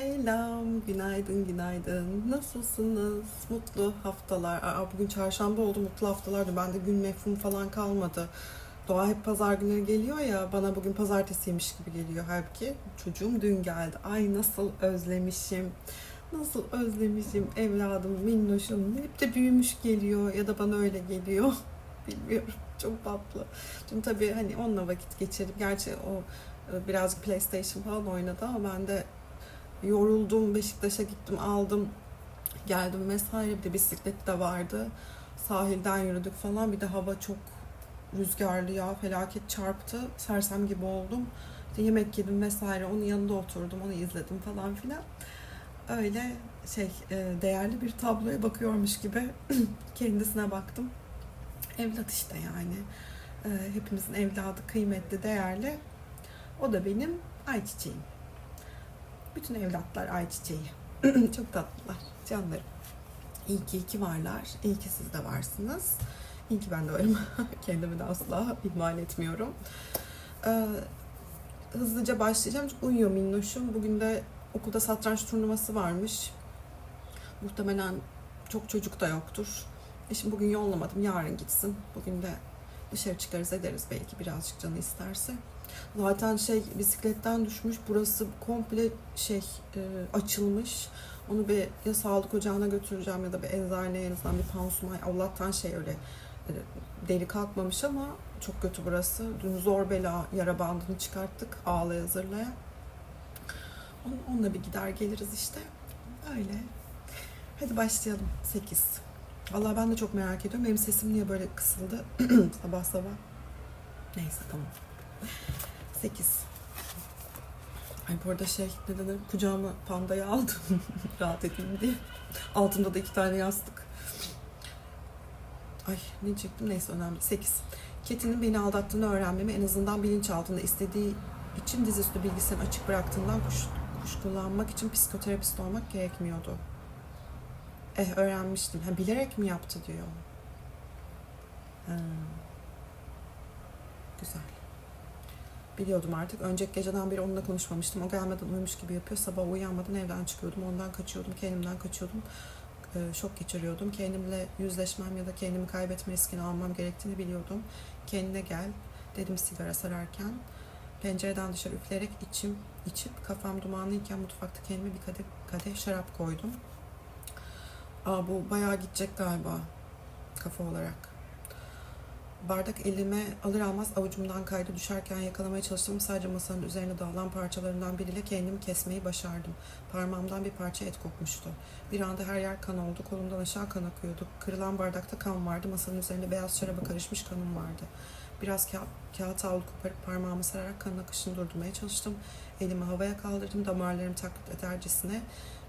Selam, günaydın, günaydın. Nasılsınız? Mutlu haftalar. Aa, bugün çarşamba oldu, mutlu haftalardı. Bende gün mefhum falan kalmadı. Doğa hep pazar günleri geliyor ya, bana bugün pazartesiymiş gibi geliyor. Halbuki çocuğum dün geldi. Ay nasıl özlemişim. Nasıl özlemişim evladım, minnoşum. Hep de büyümüş geliyor ya da bana öyle geliyor. Bilmiyorum. Çok tatlı. Dün tabii hani onunla vakit geçirdim. Gerçi o e, birazcık PlayStation falan oynadı ama ben de yoruldum. Beşiktaş'a gittim, aldım, geldim vesaire. Bir de bisiklet de vardı. Sahilden yürüdük falan. Bir de hava çok rüzgarlı ya. Felaket çarptı. Sersem gibi oldum. İşte yemek yedim vesaire. Onun yanında oturdum. Onu izledim falan filan. Öyle şey e, değerli bir tabloya bakıyormuş gibi kendisine baktım. Evlat işte yani. E, Hepimizin evladı kıymetli, değerli. O da benim ayçiçeğim. Bütün evlatlar ayçiçeği. Çok tatlılar, canlarım. İyi ki iki varlar. İyi ki siz de varsınız. İyi ki ben de varım. Kendimi de asla ihmal etmiyorum. Ee, hızlıca başlayacağım çünkü uyuyor minnoşum. Bugün de okulda satranç turnuvası varmış. Muhtemelen çok çocuk da yoktur. E şimdi bugün yollamadım. Yarın gitsin. Bugün de dışarı çıkarız ederiz belki birazcık canı isterse. Zaten şey bisikletten düşmüş. Burası komple şey e, açılmış. Onu bir ya sağlık ocağına götüreceğim ya da bir eczaneye en azından bir pansuman. Allah'tan şey öyle e, deri kalkmamış ama çok kötü burası. Dün zor bela yara bandını çıkarttık ağlaya zırlaya. On- Onunla bir gider geliriz işte. Öyle. Hadi başlayalım. 8. Vallahi ben de çok merak ediyorum. Benim sesim niye böyle kısıldı sabah sabah. Neyse tamam. 8. Ay bu arada şey ne denir kucağıma pandayı aldım rahat edeyim diye. Altında da iki tane yastık. Ay ne diyecektim neyse önemli. 8. Ketinin beni aldattığını öğrenmemi en azından bilinçaltında istediği için dizüstü bilgisini açık bıraktığından kuş, kuşkulanmak için psikoterapist olmak gerekmiyordu. Eh öğrenmiştim. Ha, bilerek mi yaptı diyor. Ha. Güzel. Biliyordum artık. Önceki geceden beri onunla konuşmamıştım. O gelmeden uyumuş gibi yapıyor. Sabah uyanmadan evden çıkıyordum. Ondan kaçıyordum. Kendimden kaçıyordum. Ee, şok geçiriyordum. Kendimle yüzleşmem ya da kendimi kaybetme riskini almam gerektiğini biliyordum. Kendine gel dedim sigara sararken. Pencereden dışarı üfleyerek içim içip kafam dumanlıyken mutfakta kendime bir kadeh, kadeh şarap koydum. Aa bu bayağı gidecek galiba kafa olarak. Bardak elime alır almaz avucumdan kaydı düşerken yakalamaya çalıştım. Sadece masanın üzerine dağılan parçalarından biriyle kendimi kesmeyi başardım. Parmağımdan bir parça et kopmuştu. Bir anda her yer kan oldu. Kolumdan aşağı kan akıyordu. Kırılan bardakta kan vardı. Masanın üzerinde beyaz şaraba karışmış kanım vardı. Biraz kağıt, kağıt havlu koparıp parmağımı sararak kan akışını durdurmaya çalıştım. Elimi havaya kaldırdım. Damarlarım taklit edercesine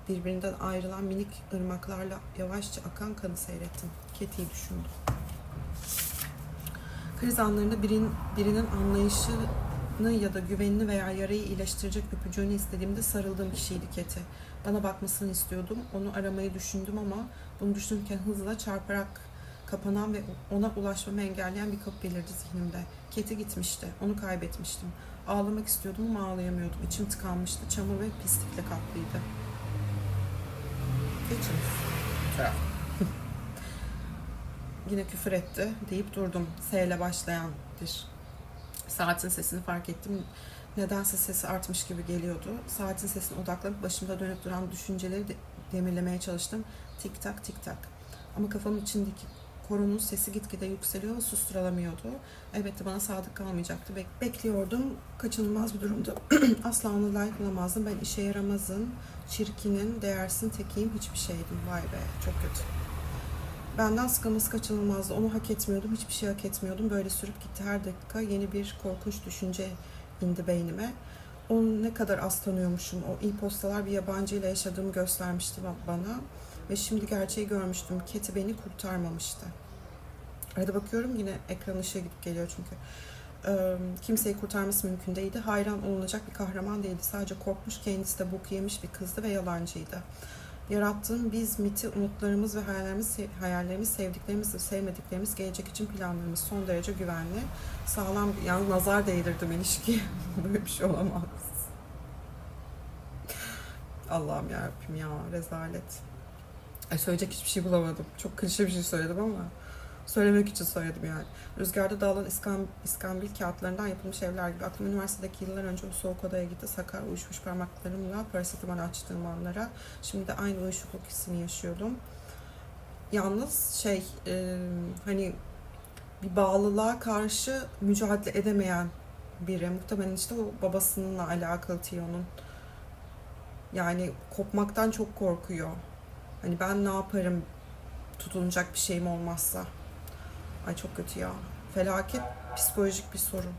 birbirinden ayrılan minik ırmaklarla yavaşça akan kanı seyrettim. Keti'yi düşündüm. Kriz anlarında birin, birinin anlayışını ya da güvenini veya yarayı iyileştirecek öpücüğünü istediğimde sarıldığım kişiydi Keti. Bana bakmasını istiyordum. Onu aramayı düşündüm ama bunu düşünürken hızla çarparak kapanan ve ona ulaşmamı engelleyen bir kapı belirdi zihnimde. Keti gitmişti. Onu kaybetmiştim. Ağlamak istiyordum ama ağlayamıyordum. İçim tıkanmıştı. Çamur ve pislikle kaplıydı. Geçiniz. Taraf. Yine küfür etti deyip durdum. S ile başlayan bir saatin sesini fark ettim. Nedense sesi artmış gibi geliyordu. Saatin sesine odaklanıp başımda dönüp duran düşünceleri de demirlemeye çalıştım. Tik tak tik tak. Ama kafamın içindeki koronun sesi gitgide yükseliyor ve susturulamıyordu. Elbette bana sadık kalmayacaktı. Bek- bekliyordum. Kaçınılmaz bir durumdu. Asla onu layık bulamazdım. Ben işe yaramazın, çirkinin, değersin tekiyim hiçbir şeydim. Vay be çok kötü. Benden sıkılması kaçınılmazdı. Onu hak etmiyordum. Hiçbir şey hak etmiyordum. Böyle sürüp gitti her dakika. Yeni bir korkunç düşünce indi beynime. Onu ne kadar az tanıyormuşum. O iyi postalar bir yabancı ile yaşadığımı göstermişti ba- bana. Ve şimdi gerçeği görmüştüm. Keti beni kurtarmamıştı. Arada bakıyorum yine ekran ışığı gidip geliyor çünkü. Kimseyi kurtarması mümkün değildi. Hayran olunacak bir kahraman değildi. Sadece korkmuş, kendisi de bok yemiş bir kızdı ve yalancıydı. Yarattığım biz miti, umutlarımız ve hayallerimiz, hayallerimiz, sevdiklerimiz ve sevmediklerimiz, gelecek için planlarımız son derece güvenli. Sağlam, yani nazar değdirdim ilişkiye. Böyle bir şey olamaz. Allah'ım yarabbim ya rezalet. Ay söyleyecek hiçbir şey bulamadım. Çok klişe bir şey söyledim ama söylemek için söyledim yani. Rüzgarda dağılan iskam, iskambil kağıtlarından yapılmış evler gibi. Aklım üniversitedeki yıllar önce o soğuk odaya gitti. Sakar uyuşmuş parmaklarımla parasetamol açtığım anlara. Şimdi de aynı uyuşukluk hissini yaşıyordum. Yalnız şey e, hani bir bağlılığa karşı mücadele edemeyen biri. Muhtemelen işte o babasınınla alakalı Tio'nun. Yani kopmaktan çok korkuyor. Hani ben ne yaparım tutunacak bir şeyim olmazsa. Ay çok kötü ya. Felaket psikolojik bir sorun.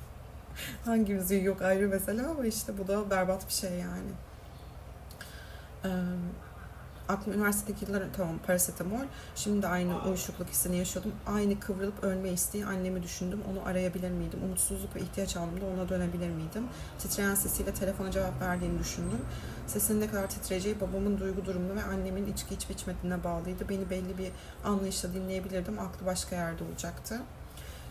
Hangimizin yok ayrı mesele ama işte bu da berbat bir şey yani. Ee, aklım üniversitedeki yıllar tamam parasetamol. Şimdi de aynı uyuşukluk hissini yaşıyordum. Aynı kıvrılıp ölme isteği annemi düşündüm. Onu arayabilir miydim? Umutsuzluk ve ihtiyaç aldığımda ona dönebilir miydim? Titreyen sesiyle telefona cevap verdiğini düşündüm. Sesinin ne kadar titreyeceği babamın duygu durumuna ve annemin içki içip içmediğine bağlıydı. Beni belli bir anlayışla dinleyebilirdim. Aklı başka yerde olacaktı.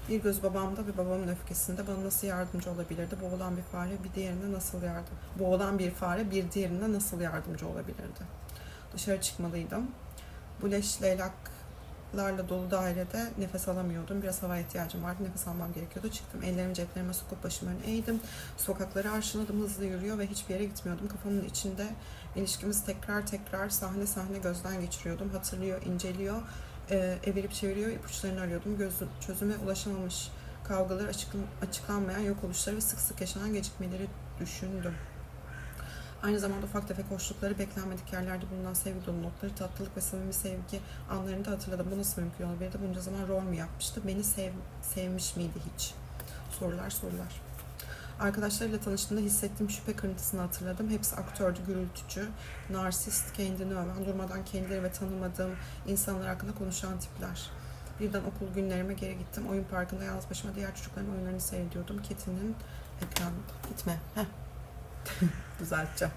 Bir göz babamda ve babamın öfkesinde bana nasıl yardımcı olabilirdi? Boğulan bir fare bir diğerine nasıl yardım? Boğulan bir fare bir diğerine nasıl yardımcı olabilirdi? Dışarı çıkmalıydım. Bu leş leylaklarla dolu dairede nefes alamıyordum. Biraz hava ihtiyacım vardı. Nefes almam gerekiyordu. Çıktım. Ellerimi ceplerime sokup başımı öne eğdim. Sokakları arşınladım. Hızlı yürüyor ve hiçbir yere gitmiyordum. Kafamın içinde ilişkimizi tekrar tekrar sahne sahne gözden geçiriyordum. Hatırlıyor, inceliyor, e, evirip çeviriyor. ipuçlarını arıyordum. Göz, çözüme ulaşamamış kavgaları, açık, açıklanmayan yok oluşları ve sık sık yaşanan gecikmeleri düşündüm. Aynı zamanda ufak tefek hoşlukları, beklenmedik yerlerde bulunan sevgi dolu notları, tatlılık ve samimi sevgi anlarını da hatırladım. Bu nasıl mümkün olabilir de bunca zaman rol mü yapmıştı? Beni sev, sevmiş miydi hiç? Sorular sorular. Arkadaşlarıyla tanıştığımda hissettiğim şüphe kırıntısını hatırladım. Hepsi aktördü, gürültücü, narsist, kendini öven, durmadan kendileri ve tanımadığım insanlar hakkında konuşan tipler. Birden okul günlerime geri gittim. Oyun parkında yalnız başıma diğer çocukların oyunlarını seyrediyordum. Ketin'in ekran gitme. Heh. Düzelteceğim.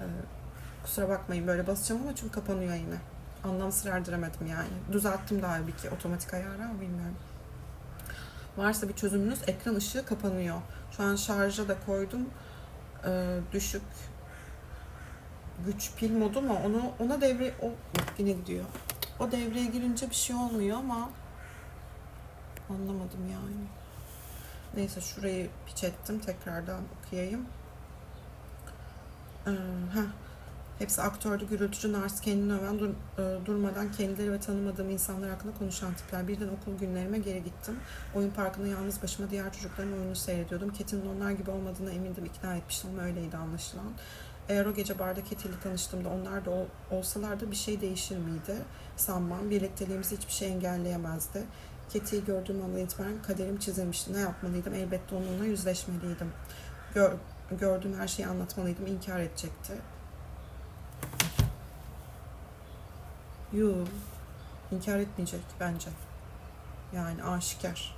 Ee, kusura bakmayın böyle basacağım ama çünkü kapanıyor yine. Anlamsız erdiremedim yani. Düzelttim daha bir ki otomatik ayarı ama bilmiyorum. Varsa bir çözümünüz ekran ışığı kapanıyor. Şu an şarja da koydum. Ee, düşük güç pil modu mu? Onu ona devre o yine gidiyor. O devreye girince bir şey olmuyor ama anlamadım yani. Neyse şurayı piç ettim. Tekrardan okuyayım. Heh. Hepsi aktördü, gürültücü, nars, kendini öven, dur, e, durmadan kendileri ve tanımadığım insanlar hakkında konuşan tipler. Birden okul günlerime geri gittim. Oyun parkında yalnız başıma diğer çocukların oyununu seyrediyordum. Ketin'in onlar gibi olmadığına emindim, ikna etmiştim ama öyleydi anlaşılan. Eğer o gece barda Keti ile tanıştığımda onlar da ol, olsalardı bir şey değişir miydi? Sanmam. Birlikteliğimizi hiçbir şey engelleyemezdi. Keti'yi gördüğüm andan itibaren kaderim çizilmişti. Ne yapmalıydım? Elbette onunla yüzleşmeliydim. Gör, gördüğüm her şeyi anlatmalıydım. İnkar edecekti. Yoo. İnkar etmeyecek bence. Yani aşikar.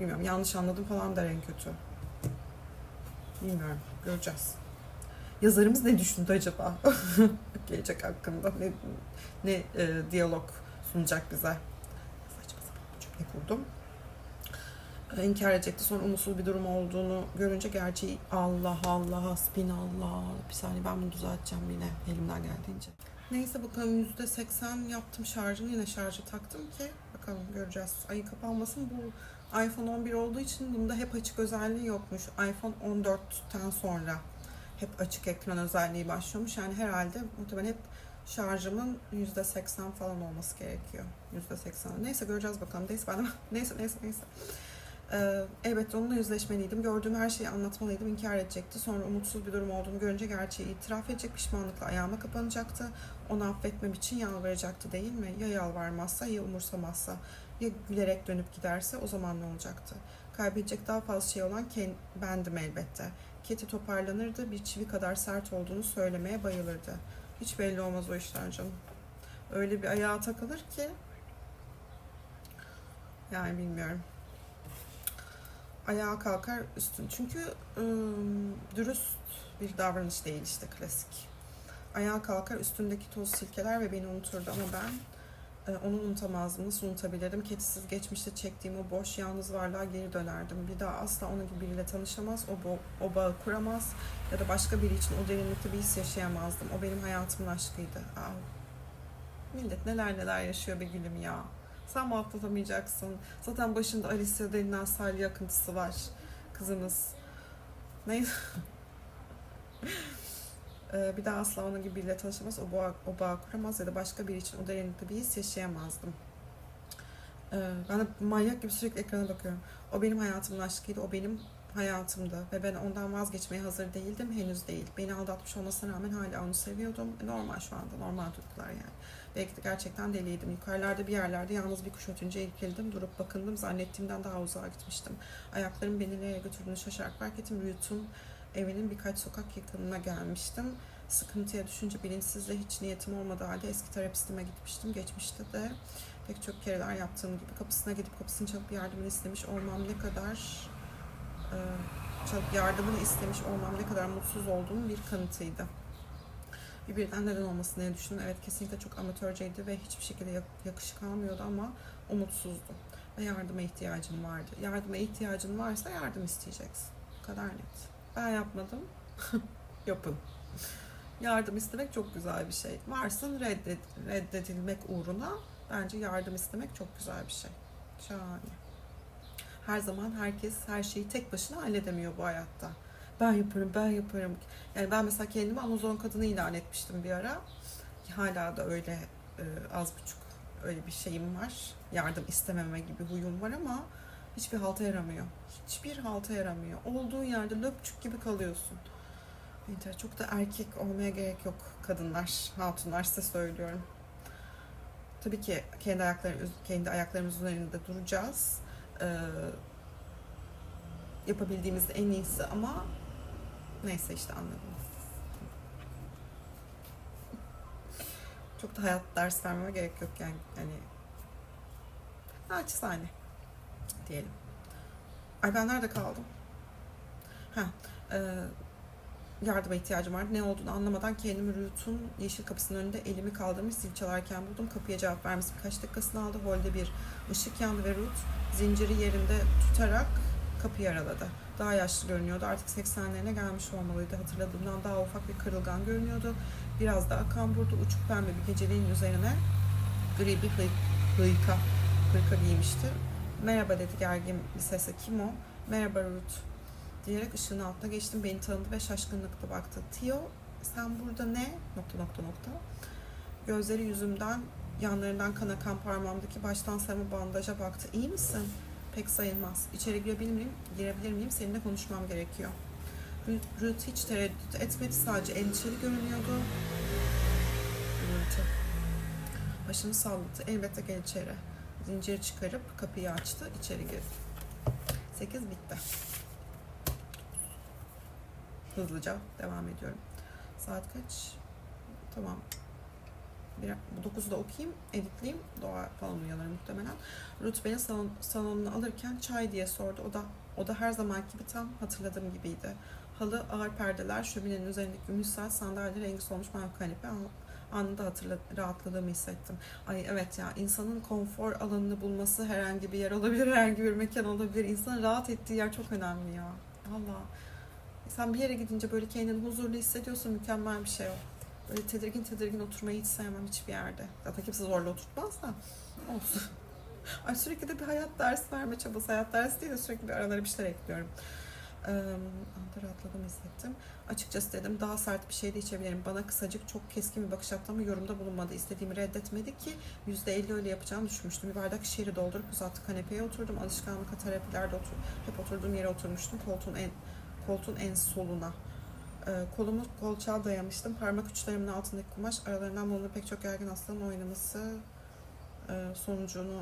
Bilmiyorum yanlış anladım falan der en kötü. Bilmiyorum. Göreceğiz. Yazarımız ne düşündü acaba? Gelecek hakkında. Ne, ne e, diyalog sunacak bize? Saçma sapan cümle kurdum. İnkar edecekti. Sonra umutsuz bir durum olduğunu görünce gerçeği Allah Allah hasbinallah. Bir saniye ben bunu düzelteceğim yine elimden geldiğince. Neyse bakalım %80 yaptım şarjını yine şarja taktım ki bakalım göreceğiz. Ayı kapanmasın bu iPhone 11 olduğu için bunda hep açık özelliği yokmuş. iPhone 14'ten sonra hep açık ekran özelliği başlıyormuş. Yani herhalde muhtemelen hep şarjımın %80 falan olması gerekiyor. %80. Neyse göreceğiz bakalım. Neyse ben neyse neyse neyse. Ee, elbette onunla yüzleşmeliydim. Gördüğüm her şeyi anlatmalıydım. İnkar edecekti. Sonra umutsuz bir durum olduğunu görünce gerçeği itiraf edecek. Pişmanlıkla ayağıma kapanacaktı. Onu affetmem için yalvaracaktı değil mi? Ya yalvarmazsa ya umursamazsa. Ya gülerek dönüp giderse o zaman ne olacaktı? Kaybedecek daha fazla şey olan bendim elbette. Keti toparlanırdı. Bir çivi kadar sert olduğunu söylemeye bayılırdı. Hiç belli olmaz o işler canım. Öyle bir ayağa takılır ki yani bilmiyorum ayağa kalkar üstün. Çünkü ıı, dürüst bir davranış değil işte klasik. Ayağa kalkar üstündeki toz silkeler ve beni unuturdu ama ben Ee, onu unutamazdım. Nasıl unutabilirdim? Kedisiz geçmişte çektiğim o boş yalnız varlığa geri dönerdim. Bir daha asla onun gibi biriyle tanışamaz, o, bo- o bağı kuramaz ya da başka biri için o derinlikte bir his yaşayamazdım. O benim hayatımın aşkıydı. Aa, millet neler neler yaşıyor be gülüm ya. Sen muhafazamayacaksun. Zaten başında Alicia denilen Salih akıntısı var. Kızımız. Neyse. Ee, bir daha asla onun gibi biriyle tanışamaz, o bağ, o bağ kuramaz ya da başka biri için o derinlikte bir his yaşayamazdım. Ee, ben de manyak gibi sürekli ekrana bakıyorum. O benim hayatımın aşkıydı, o benim hayatımdı ve ben ondan vazgeçmeye hazır değildim, henüz değil. Beni aldatmış olmasına rağmen hala onu seviyordum. Normal şu anda, normal duygular yani. Gerçekten deliydim. Yukarılarda bir yerlerde yalnız bir kuş ötünce irkildim, durup bakındım, zannettiğimden daha uzağa gitmiştim. Ayaklarım beni nereye götürdüğünü şaşarak fark ettim. Rüyutum evinin birkaç sokak yakınına gelmiştim. Sıkıntıya düşünce bilinçsizce hiç niyetim olmadığı halde eski terapistime gitmiştim. Geçmişte de pek çok kereler yaptığım gibi kapısına gidip kapısını çalıp yardımını istemiş olmam ne kadar e, çalıp yardımını istemiş olmam ne kadar mutsuz olduğum bir kanıtıydı. Bir neden olmasını diye düşündüm. Evet kesinlikle çok amatörceydi ve hiçbir şekilde yak- yakışık almıyordu ama umutsuzdu. Ve yardıma ihtiyacım vardı. Yardıma ihtiyacın varsa yardım isteyeceksin. Bu kadar net. Ben yapmadım. Yapın. Yardım istemek çok güzel bir şey. Varsın reddet, reddedilmek uğruna bence yardım istemek çok güzel bir şey. Şahane. Her zaman herkes her şeyi tek başına halledemiyor bu hayatta. Ben yaparım, ben yaparım. Yani ben mesela kendimi Amazon kadını ilan etmiştim bir ara. Hala da öyle e, az buçuk öyle bir şeyim var. Yardım istememe gibi huyum var ama hiçbir halta yaramıyor. Hiçbir halta yaramıyor. Olduğun yerde löpçük gibi kalıyorsun. Yeter, Çok da erkek olmaya gerek yok kadınlar, hatunlar size söylüyorum. Tabii ki kendi ayakları kendi ayaklarımız üzerinde duracağız. Ee, yapabildiğimiz en iyisi ama neyse işte anladınız. Çok da hayat ders vermeme gerek yok yani. yani naçizane diyelim. Ay ben nerede kaldım? Ha, e, yardıma ihtiyacım vardı. Ne olduğunu anlamadan kendimi Rüt'ün yeşil kapısının önünde elimi kaldırmış zil çalarken buldum. Kapıya cevap vermesi birkaç dakikasını aldı. Holde bir ışık yandı ve Ruth zinciri yerinde tutarak kapıyı araladı. Daha yaşlı görünüyordu. Artık 80'lerine gelmiş olmalıydı. Hatırladığımdan daha ufak bir kırılgan görünüyordu. Biraz daha kamburdu. Uçuk pembe bir geceliğin üzerine gri bir hıy- hıyka, hırka giymişti. Merhaba dedi gergin bir sesle. Kim o? Merhaba Ruth diyerek ışığın altına geçtim. Beni tanıdı ve şaşkınlıkla baktı. Tio sen burada ne? Nokta nokta nokta. Gözleri yüzümden yanlarından kan akan parmağımdaki baştan sarma bandaja baktı. İyi misin? Pek sayılmaz. İçeri girebilir miyim? Girebilir miyim? Seninle konuşmam gerekiyor. Ruth, Ruth hiç tereddüt etmedi. Sadece endişeli görünüyordu. Ruth'u. Başını salladı. Elbette gel içeri. Zinciri çıkarıp kapıyı açtı. İçeri girdi. 8 bitti. Hızlıca devam ediyorum. Saat kaç? Tamam. Bir, bu 9'da okuyayım, editleyeyim. Doğa falan uyanır muhtemelen. Ruth beni salon, salonuna alırken çay diye sordu. O da o da her zamanki gibi tam hatırladığım gibiydi. Halı, ağır perdeler, şöminenin üzerindeki gümüşsel sandalye rengi solmuş mavi kanepe. An- Anında hatırla, rahatladığımı hissettim. Ay evet ya insanın konfor alanını bulması herhangi bir yer olabilir, herhangi bir mekan olabilir. İnsanın rahat ettiği yer çok önemli ya. Valla. Sen bir yere gidince böyle kendini huzurlu hissediyorsun mükemmel bir şey o. Böyle tedirgin tedirgin oturmayı hiç sevmem hiçbir yerde. Zaten kimse zorla oturtmaz da olsun. Ay sürekli de bir hayat dersi verme çabası. Hayat dersi değil de sürekli bir aralara bir şeyler ekliyorum. Ee, rahatladım hissettim. Açıkçası dedim daha sert bir şey de içebilirim. Bana kısacık çok keskin bir bakış attı ama yorumda bulunmadı. İstediğimi reddetmedi ki %50 öyle yapacağını düşünmüştüm. Bir bardak şişeyi doldurup uzattı kanepeye oturdum. Alışkanlıkla terapilerde otur, hep oturduğum yere oturmuştum. Koltuğun en koltuğun en soluna. Ee, kolumu kolçağa dayamıştım. Parmak uçlarımın altındaki kumaş aralarından bulunan pek çok gergin hastanın oynaması e, sonucunu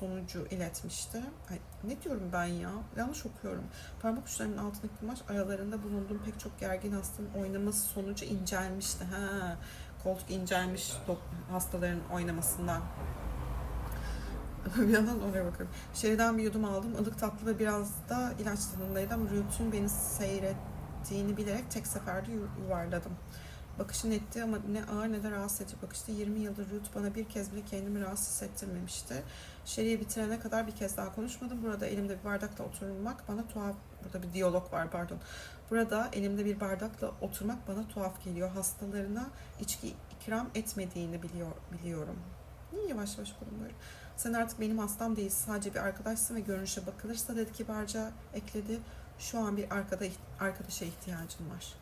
sonucu iletmişti. Ay, ne diyorum ben ya? Yanlış okuyorum. Parmak uçlarımın altındaki kumaş aralarında bulunduğum pek çok gergin hastanın oynaması sonucu incelmişti. Ha, koltuk incelmiş hastaların oynamasından. bir yandan oraya bakıyorum. Şeriden bir yudum aldım. Ilık tatlı ve biraz da ilaç tadındaydı ama Ruth'un beni seyrettiğini bilerek tek seferde yu- yuvarladım. Bakışı netti ama ne ağır ne de rahatsız edici bakıştı. 20 yıldır Ruth bana bir kez bile kendimi rahatsız hissettirmemişti. Şeriyi bitirene kadar bir kez daha konuşmadım. Burada elimde bir bardakla oturmak bana tuhaf... Burada bir diyalog var pardon. Burada elimde bir bardakla oturmak bana tuhaf geliyor. Hastalarına içki ikram etmediğini biliyor, biliyorum. Niye yavaş yavaş böyle? Sen artık benim hastam değilsin. Sadece bir arkadaşsın ve görünüşe bakılırsa dedi kibarca ekledi. Şu an bir arkada arkadaşa ihtiyacım var.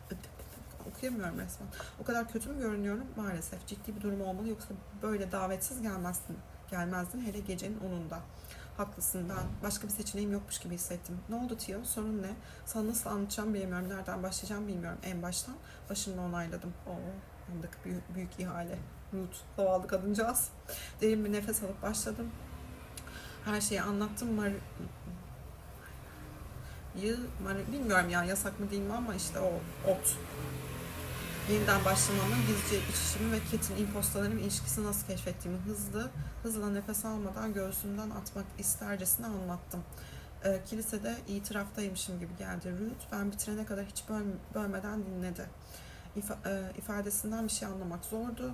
Okuyamıyorum resmen. O kadar kötü mü görünüyorum? Maalesef ciddi bir durum olmalı yoksa böyle davetsiz gelmezdin. Gelmezdin hele gecenin onunda. Haklısın ben. Başka bir seçeneğim yokmuş gibi hissettim. Ne oldu Tio? Sorun ne? Sana nasıl anlatacağım bilmiyorum. Nereden başlayacağım bilmiyorum. En baştan başımla onayladım. Oo, büyük, büyük ihale. Ruth, zavallı kadıncağız. Derin bir nefes alıp başladım. Her şeyi anlattım. Mar Mar- bilmiyorum ya yasak mı değil mi ama işte o ot. Yeniden başlamamın gizlice içişimi ve Ket'in impostaların ilişkisini nasıl keşfettiğimi hızlı, hızla nefes almadan göğsümden atmak istercesine anlattım. Ee, kilisede itiraftaymışım gibi geldi Ruth. Ben bitirene kadar hiç böl- bölmeden dinledi. İfa- e, ifadesinden bir şey anlamak zordu.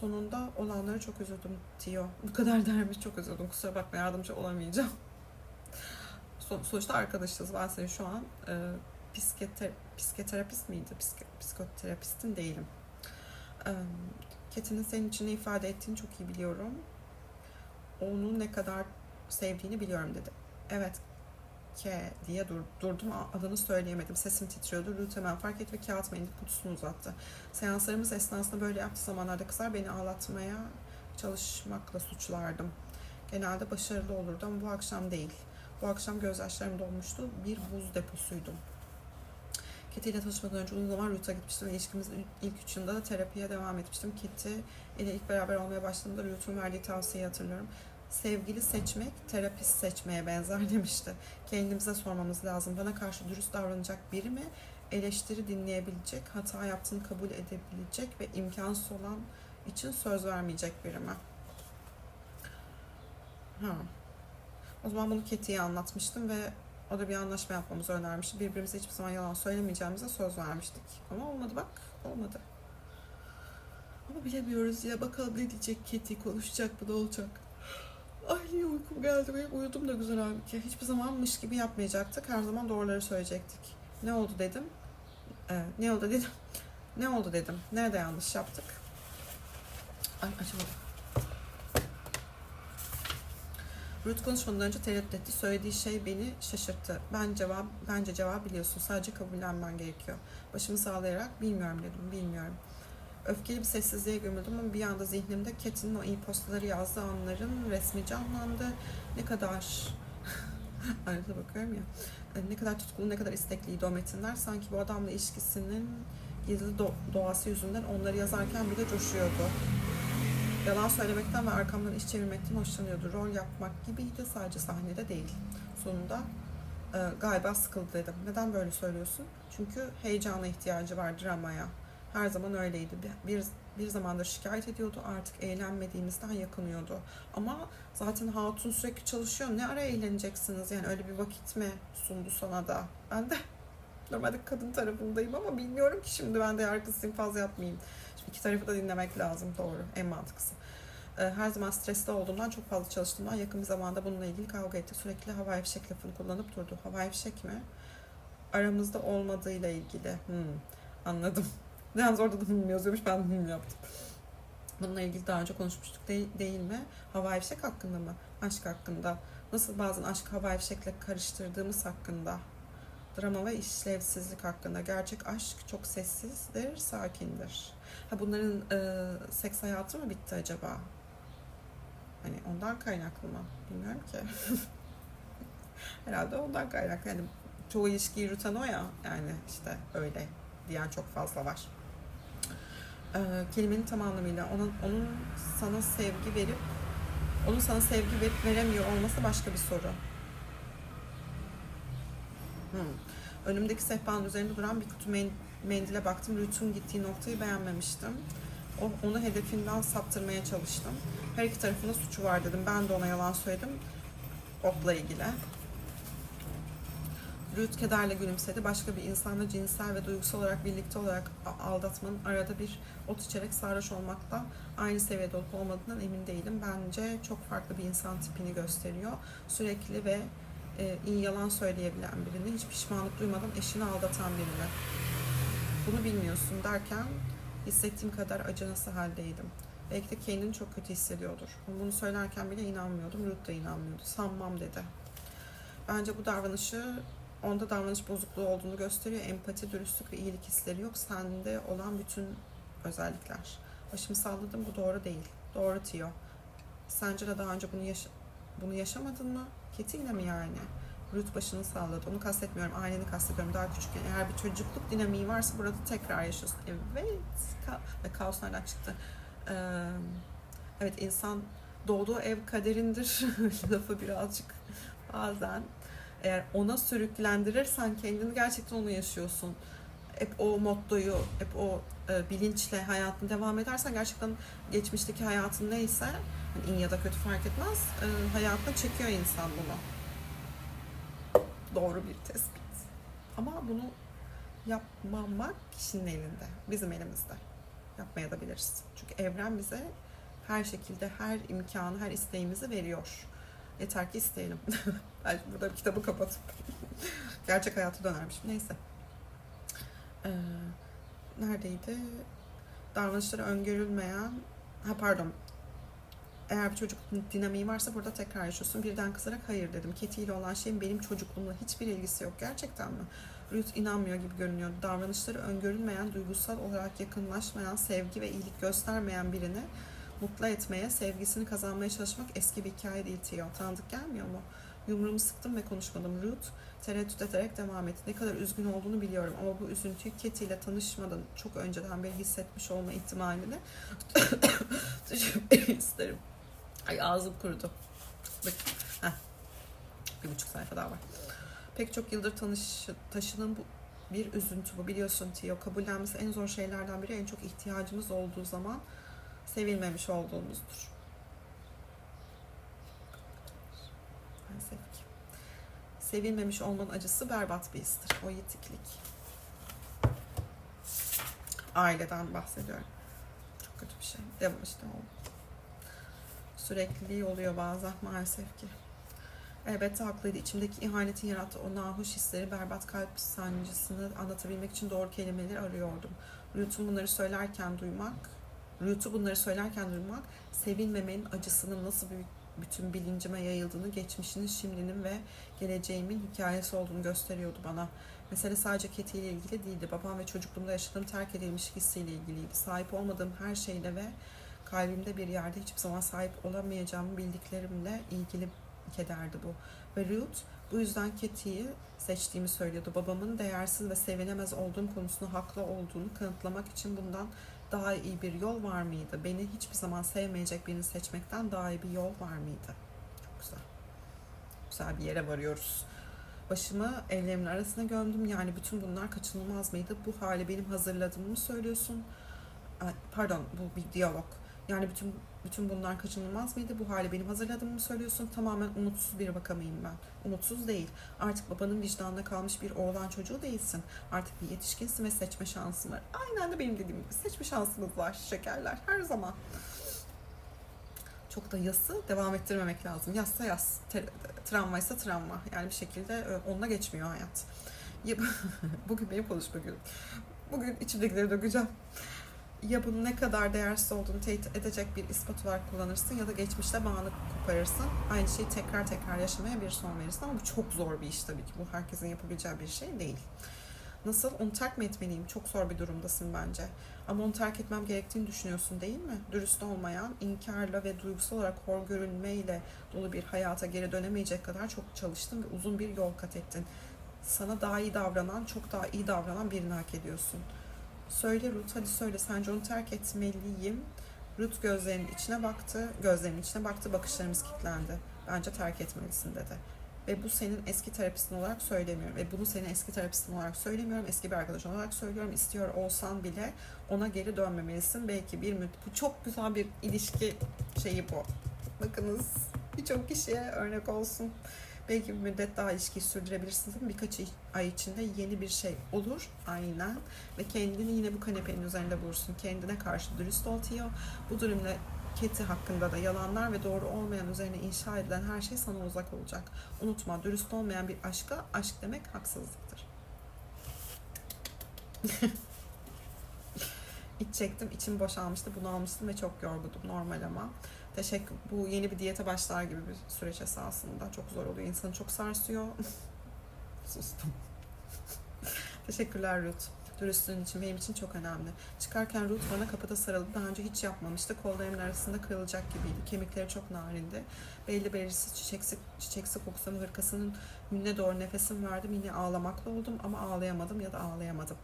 Sonunda olanları çok üzüldüm Tio. Bu kadar dermiş çok üzüldüm. Kusura bakma yardımcı olamayacağım. Son- sonuçta arkadaşız. Ben seni şu an e, psikete, psiketerapist miydi? Psik, psikoterapistin değilim. E, Ketin'in senin için ne ifade ettiğini çok iyi biliyorum. Onu ne kadar sevdiğini biliyorum dedi. Evet K diye dur, durdum. Adını söyleyemedim. Sesim titriyordu. Ruth hemen fark etti ve kağıt mendil kutusunu uzattı. Seanslarımız esnasında böyle yaptığı zamanlarda kızlar beni ağlatmaya çalışmakla suçlardım. Genelde başarılı olurdu ama bu akşam değil. Bu akşam gözyaşlarım dolmuştu. Bir buz deposuydum. Kitty ile tanışmadan önce uzun zaman Ruth'a gitmiştim ve ilişkimizin ilk üç yılında da terapiye devam etmiştim. Kitty ile ilk beraber olmaya başladığımda Ruth'un verdiği tavsiyeyi hatırlıyorum. Sevgili seçmek, terapist seçmeye benzer demişti. Kendimize sormamız lazım. Bana karşı dürüst davranacak biri mi? Eleştiri dinleyebilecek, hata yaptığını kabul edebilecek ve imkansız olan için söz vermeyecek biri mi? Ha. O zaman bunu Kitty'ye anlatmıştım ve o da bir anlaşma yapmamızı önermişti. Birbirimize hiçbir zaman yalan söylemeyeceğimize söz vermiştik. Ama olmadı bak, olmadı. Ama bilemiyoruz ya. Bakalım ne diyecek Kitty, konuşacak mı, ne olacak? Ay niye uykum geldi benim. Uyudum da güzel halbuki. Hiçbir zamanmış gibi yapmayacaktık. Her zaman doğruları söyleyecektik. Ne oldu dedim. Ee, ne oldu dedim. Ne oldu dedim. Nerede yanlış yaptık? Ay açamadım. Ruth konuşmadan önce tereddüt etti. Söylediği şey beni şaşırttı. Ben cevap, bence cevap biliyorsun. Sadece kabullenmen gerekiyor. Başımı sağlayarak bilmiyorum dedim. Bilmiyorum. Öfkeli bir sessizliğe gömüldüm ama bir anda zihnimde Cat'in o e-postaları yazdığı anların resmi canlandı. Ne kadar ayrıca bakıyorum ya. e, Ne kadar tutkulu, ne kadar istekliydi o metinler. Sanki bu adamla ilişkisinin gizli do- doğası yüzünden onları yazarken bile coşuyordu. Yalan söylemekten ve arkamdan iş çevirmekten hoşlanıyordu. Rol yapmak gibiydi sadece sahnede değil. Sonunda e, galiba sıkıldı dedim. Neden böyle söylüyorsun? Çünkü heyecana ihtiyacı var dramaya. Her zaman öyleydi. Bir, bir, zamandır şikayet ediyordu. Artık eğlenmediğimizden yakınıyordu. Ama zaten Hatun sürekli çalışıyor. Ne ara eğleneceksiniz? Yani öyle bir vakit mi sundu sana da? Ben de normalde kadın tarafındayım ama bilmiyorum ki şimdi ben de yargısıyım fazla yapmayayım. Şimdi iki tarafı da dinlemek lazım doğru. En mantıklısı. Ee, Her zaman stresli olduğumdan çok fazla çalıştığımdan yakın bir zamanda bununla ilgili kavga ettik. Sürekli havai fişek lafını kullanıp durdu. Havai fişek mi? Aramızda olmadığıyla ilgili. Hmm, anladım. Yalnız orada da hım yazıyormuş ben hım yaptım. Bununla ilgili daha önce konuşmuştuk değil, değil mi? Havai fişek hakkında mı? Aşk hakkında. Nasıl bazen aşk havai fişekle karıştırdığımız hakkında. Drama ve işlevsizlik hakkında. Gerçek aşk çok sessizdir, sakindir. Ha bunların e, seks hayatı mı bitti acaba? Hani ondan kaynaklı mı? Bilmiyorum ki. Herhalde ondan kaynaklı. Yani çoğu ilişkiyi yürüten o ya. Yani işte öyle diyen çok fazla var. Ee, kelimenin tam anlamıyla onun, onun sana sevgi verip onun sana sevgi verip veremiyor olması başka bir soru. Hmm. Önümdeki sehpanın üzerinde duran bir kutu men- mendile baktım. Ruth'un gittiği noktayı beğenmemiştim. Onu hedefinden saptırmaya çalıştım. Her iki tarafında suçu var dedim. Ben de ona yalan söyledim. Okla ilgili. Ruth kederle gülümsedi. Başka bir insanla cinsel ve duygusal olarak birlikte olarak aldatmanın arada bir ot içerek sarhoş olmakla aynı seviyede olup olmadığından emin değilim. Bence çok farklı bir insan tipini gösteriyor. Sürekli ve e, iyi yalan söyleyebilen birini, hiç pişmanlık duymadan eşini aldatan birini. Bunu bilmiyorsun derken hissettiğim kadar acınası haldeydim. Belki de kendini çok kötü hissediyordur. Bunu söylerken bile inanmıyordum. Ruth da inanmıyordu. Sanmam dedi. Bence bu davranışı onda davranış bozukluğu olduğunu gösteriyor. Empati, dürüstlük ve iyilik hisleri yok. Sende olan bütün özellikler. Başımı salladım. Bu doğru değil. Doğru Tio. Sence de daha önce bunu yaşa bunu yaşamadın mı? Ketiyle mi yani? Ruth başını salladı. Onu kastetmiyorum. Aileni kastediyorum. Daha küçükken eğer bir çocukluk dinamiği varsa burada tekrar yaşıyorsun. Evet. Ka- ve kaos nereden çıktı? Ee, evet insan doğduğu ev kaderindir. Lafı birazcık bazen eğer ona sürüklendirirsen kendini gerçekten onu yaşıyorsun. Hep o mottoyu, hep o e, bilinçle hayatını devam edersen gerçekten geçmişteki hayatın neyse hani iyi ya da kötü fark etmez e, hayatına çekiyor insan bunu. Doğru bir tespit. Ama bunu yapmamak kişinin elinde, bizim elimizde. Yapmaya da biliriz. Çünkü evren bize her şekilde her imkanı, her isteğimizi veriyor. Yeter ki isteyelim. ben burada bir kitabı kapatıp gerçek hayata dönermişim. Neyse. Ee, neredeydi? Davranışları öngörülmeyen, ha pardon, eğer bir çocuk dinamiği varsa burada tekrar yaşıyorsun. Birden kızarak hayır dedim. Keti ile olan şeyin benim çocukluğumla hiçbir ilgisi yok. Gerçekten mi? Ruth inanmıyor gibi görünüyor. Davranışları öngörülmeyen, duygusal olarak yakınlaşmayan, sevgi ve iyilik göstermeyen birini mutlu etmeye, sevgisini kazanmaya çalışmak eski bir hikaye değil Tio. Tanıdık gelmiyor mu? Yumruğumu sıktım ve konuşmadım. Ruth tereddüt ederek devam etti. Ne kadar üzgün olduğunu biliyorum ama bu üzüntüyü Katie ile tanışmadan çok önceden beri hissetmiş olma ihtimalini düşünmeyi isterim. Ay ağzım kurudu. Bak. Heh. Bir buçuk sayfa daha var. Pek çok yıldır tanış, taşınan bu bir üzüntü bu. Biliyorsun Tio kabullenmesi en zor şeylerden biri en çok ihtiyacımız olduğu zaman sevilmemiş olduğumuzdur. Ki. Sevilmemiş olmanın acısı berbat bir histir. O yitiklik. Aileden bahsediyorum. Çok kötü bir şey. Devam işte o. Sürekliliği oluyor bazen maalesef ki. Elbette haklıydı. İçimdeki ihanetin yarattığı o nahoş hisleri, berbat kalp sancısını anlatabilmek için doğru kelimeleri arıyordum. Ruth'un bunları söylerken duymak, Ruth'u bunları söylerken duymak, sevilmemenin acısının nasıl büyük bütün bilincime yayıldığını, geçmişinin, şimdinin ve geleceğimin hikayesi olduğunu gösteriyordu bana. Mesele sadece Katie ile ilgili değildi. Babam ve çocukluğumda yaşadığım terk edilmiş hissiyle ilgiliydi. Sahip olmadığım her şeyle ve kalbimde bir yerde hiçbir zaman sahip olamayacağımı bildiklerimle ilgili kederdi bu. Ve Ruth bu yüzden Katie'yi seçtiğimi söylüyordu. Babamın değersiz ve sevilemez olduğum konusunda haklı olduğunu kanıtlamak için bundan daha iyi bir yol var mıydı? Beni hiçbir zaman sevmeyecek birini seçmekten daha iyi bir yol var mıydı? Çok güzel. Güzel bir yere varıyoruz. Başımı ellerimin arasına gömdüm. Yani bütün bunlar kaçınılmaz mıydı? Bu hale benim hazırladığımı mı söylüyorsun? Pardon, bu bir diyalog. Yani bütün bütün bunlar kaçınılmaz mıydı? Bu hale benim hazırladığımı mı söylüyorsun? Tamamen umutsuz bir vaka mıyım ben? Umutsuz değil. Artık babanın vicdanına kalmış bir oğlan çocuğu değilsin. Artık bir yetişkinsin ve seçme şansın var. Aynen de benim dediğim gibi seçme şansınız var şekerler her zaman. Çok da yası devam ettirmemek lazım. Yazsa yaz, travmaysa travma. Yani bir şekilde e, onunla geçmiyor hayat. Ya- Bugün benim konuşma günüm. Bugün içimdekileri dökeceğim ya bunun ne kadar değersiz olduğunu teyit edecek bir ispat olarak kullanırsın ya da geçmişte bağını koparırsın. Aynı şeyi tekrar tekrar yaşamaya bir son verirsin ama bu çok zor bir iş tabii ki. Bu herkesin yapabileceği bir şey değil. Nasıl? Onu terk mi etmeliyim? Çok zor bir durumdasın bence. Ama onu terk etmem gerektiğini düşünüyorsun değil mi? Dürüst olmayan, inkarla ve duygusal olarak hor görülmeyle dolu bir hayata geri dönemeyecek kadar çok çalıştın ve uzun bir yol kat ettin. Sana daha iyi davranan, çok daha iyi davranan birini hak ediyorsun. Söyle Ruth, hadi söyle sence onu terk etmeliyim. Ruth gözlerinin içine baktı, gözlerinin içine baktı, bakışlarımız kilitlendi. Bence terk etmelisin dedi. Ve bu senin eski terapistin olarak söylemiyorum. Ve bunu senin eski terapistin olarak söylemiyorum. Eski bir arkadaşın olarak söylüyorum. İstiyor olsan bile ona geri dönmemelisin. Belki bir müddet. Bu çok güzel bir ilişki şeyi bu. Bakınız birçok kişiye örnek olsun. Belki bir müddet daha ilişkiyi sürdürebilirsiniz ama birkaç ay içinde yeni bir şey olur. Aynen. Ve kendini yine bu kanepenin üzerinde bulursun. Kendine karşı dürüst ol Tio. Bu durumda Keti hakkında da yalanlar ve doğru olmayan üzerine inşa edilen her şey sana uzak olacak. Unutma, dürüst olmayan bir aşka aşk demek haksızlıktır. İç çektim, içim boşalmıştı, bunu almıştım ve çok yorgundum normal ama. Teşekkür, bu yeni bir diyete başlar gibi bir süreç esasında. Çok zor oluyor, insanı çok sarsıyor. Sustum. Teşekkürler Ruth. Dürüstlüğün için benim için çok önemli. Çıkarken Ruth bana kapıda sarıldı. Daha önce hiç yapmamıştı. Kollarımın arasında kırılacak gibiydi. Kemikleri çok narindi. Belli belirsiz çiçeksi, çiçeksi kokusunun hırkasının yönüne doğru nefesim verdim. Yine ağlamakla oldum ama ağlayamadım ya da ağlayamadım.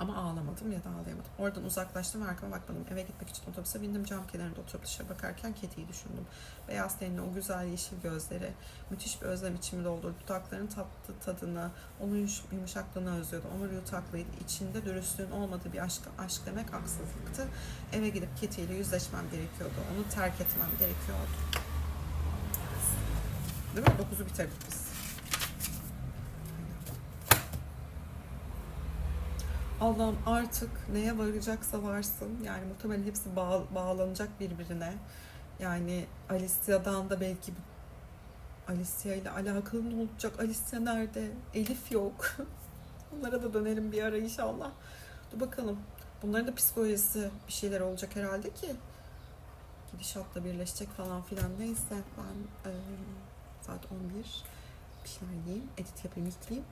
Ama ağlamadım ya da ağlayamadım. Oradan uzaklaştım ve arkama bakmadım. Eve gitmek için otobüse bindim. Cam kenarında oturup dışarı bakarken Keti'yi düşündüm. Beyaz tenli, o güzel yeşil gözleri, müthiş bir özlem içimi doldurdu. Dudaklarının tatlı tadını, onun yumuş- yumuşaklığını özlüyordum. Ama Ruth haklıydı. İçinde dürüstlüğün olmadığı bir aşk, aşk demek haksızlıktı. Eve gidip Kitty ile yüzleşmem gerekiyordu. Onu terk etmem gerekiyordu. Değil mi? Dokuzu bitirdik biz. Allah'ım artık neye varacaksa varsın. Yani muhtemelen hepsi bağ- bağlanacak birbirine. Yani Alicia'dan da belki Alicia ile alakalı ne olacak? Alicia nerede? Elif yok. Onlara da dönelim bir ara inşallah. Dur bakalım. Bunların da psikolojisi bir şeyler olacak herhalde ki. Gidişatla birleşecek falan filan. Neyse ben e, saat 11 bir şeyler yiyeyim. Edit yapayım, yükleyeyim.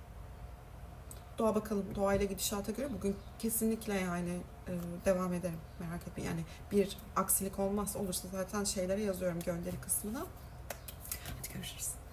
Doğa bakalım. Doğayla gidişata göre bugün kesinlikle yani e, devam ederim. Merak etmeyin. Yani bir aksilik olmaz olursa zaten şeylere yazıyorum gönderi kısmına. Hadi görüşürüz.